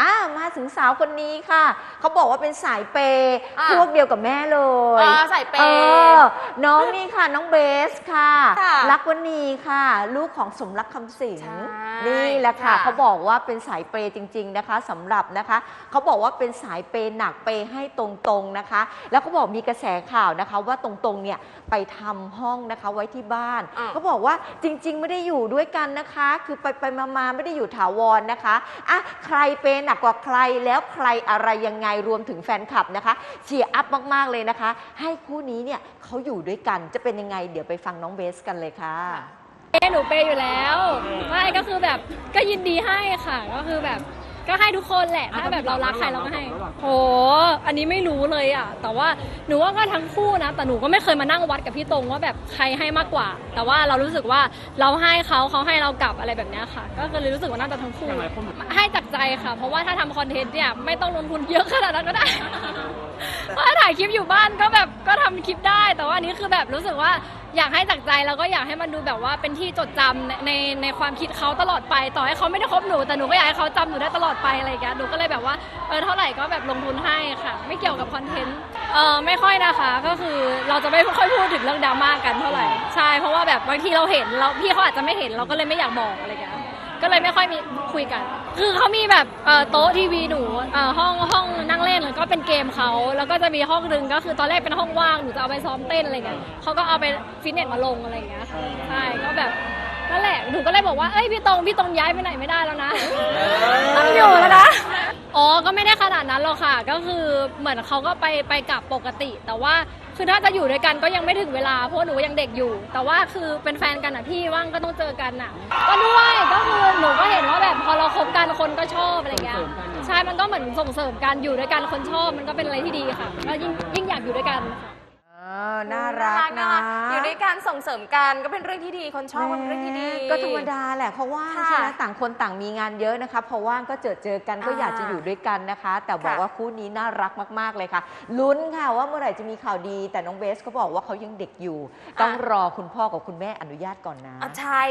อ่ามาถึงสาวคนนี้ค่ะ เขาบอกว่าเป็นสายเปย์อะพวกเดียวกับแม่เลยอ่าสายเปย์ออน้องนี่ค่ะ น้องเบสค่ะ ค่ะรักวณีค่ะ ลูกของสมรักคำสิงใช่นี่แหละค่ะ ค่ะเขาบอกว่าเป็นสายเปย์จริง ๆนะคะสำหรับนะคะ เขาบอกว่าเป็นสายเปย์หนักเปย์ให้ตรงๆนะคะ แล้วก็บอกมีกระแสข่าวนะคะ ว่าตรงๆเนี่ยไปทำห้องนะคะไว้ที่บ้านอะ เขาบอกว่าจริง ๆ ไม่ได้อยู่ด้วยกันนะคะ คือไปไปๆมาๆไม่ได้อยู่ถาวรนะคะอะใครเปย์หนักกว่าใครแล้วใครอะไรยังไงรวมถึงแฟนคลับนะคะเชียร์อัพมาก ๆ เลยนะคะ ให้คู่นี้เนี่ยเขาอยู่ด้วยกันจะเป็นยังไง เดี๋ยวไปฟังน้องเบสกันเลยค่ะเปย์หนูเปย์อยู่แล้วไม่ก็คือแบบก็ยินดีให้ค่ะ ก็คือแบบก็ให้ทุกคนแหละถ้าแบบเรารักใครเราก็ให้โหอันนี้ไม่รู้เลยอะ แต่ว่าหนูว่าก็ทั้งคู่นะ แต่หนูก็ไม่เคยมานั่งวัดกับพี่ตรงว่าแบบใครให้มากกว่า แต่ว่าเรารู้สึกว่าเราให้เขาเขาให้เรากลับอะไรแบบเนี้ยค่ะ ก็คือเลยรู้สึกว่าน่าจะทั้งคู่ให้จาก ใจค่ะ เพราะว่าถ้าทำคอนเทนต์เนี่ยไม่ต้องลงทุนเยอะขนาดนั้นก็ได้ เพราะถ้าถ่ายคลิปอยู่บ้านก็แบบก็ทำคลิปได้ แต่ว่าอันนี้คือแบบรู้สึกว่าอยากให้จากใจแล้วก็อยากให้มันดูแบบว่าเป็นที่จดจำในในในความคิดเขาตลอดไป ต่อให้เขาไม่ได้คบหนูแต่หนูก็อยากให้เขาจำหนูได้ตลอดไปอะไรอย่างเงี้ยหนูก็เลยแบบว่าเออเท่าไหร่ก็แบบลงทุนให้ค่ะ ไม่เกี่ยวกับคอนเทนต์เออไม่ค่อยนะคะก็คือเราจะไม่ค่อยพูดถึงเรื่องดราม่ากันเท่าไหร่ใช่เพราะว่าแบบบางทีเราเห็นเราพี่เขาอาจจะไม่เห็นเราก็เลยไม่อยากบอกอะไรอย่างเงี้ย ก็เลยไม่ค่อยมีคุยกัน คือเขามีแบบเอ่อโต๊ะทีวีหนูเอ่อห้องห้องนั่งเล่นแล้วก็เป็นเกมเขาแล้วก็จะมีห้องหนึ่งก็คือตอนแรกเป็นห้องว่างหนูจะเอาไปซ้อมเต้นอะไรเงี้ยเขาก็เอาไปฟิตเนสมาลงอะไรอย่างเงี้ยค่ะใช่ก็แบบนั่นแหละหนูก็เลยบอกว่าเอ้ยพี่ตรงพี่ตรงย้ายไปไหนไม่ได้แล้วนะต้องอยู่แล้วนะอ๋อก็ไม่ได้ข นาดนั้นหรอกค่ะ ก็คือเหมือนเขาก็ไปไปกลับปกติ แต่ว่าคือถ้าจะอยู่ด้วยกันก็ยังไม่ถึงเวลาเพราะว่าหนูยังเด็กอยู่ แต่ว่าคือเป็นแฟนกันอะพี่ว่างก็ต้องเจอกันอะก็ด้วยก็คือหนูก็เห็นว่าแบบพอเราคบกันคนก็ชอบอะไรเงี้ยใช่มันก็เหมือนส่งเสริมกันอยู่ด้วยกันคนชอบมันก็เป็นอะไรที่ดีค่ะก็ยิ่งยิ่งอยากอยู่ด้วยกันค่ะเออน่ารักนะอยู่ด้วยกันส่งเสริมกันก็เป็นเรื่องที่ดี คนชอบก็เป็นเรื่องที่ดี ก็ธรรมดาแหละเพราะว่าค่ะใช่ไหมต่างคนต่างมีงานเยอะนะคะเพราะว่างก็เจอเจอกันก็อ่าอยากจะอยู่ด้วยกันนะคะ แต่บอกค่ะว่าคู่นี้น่ารักมาก ๆ เลยค่ะ ลุ้นค่ะว่าเมื่อไหร่จะมีข่าวดี แต่น้องเบสก็บอกว่าเขายังเด็กอยู่ ต้องรอคุณพ่อกับคุณแม่อนุญาตก่อนนะอะใช่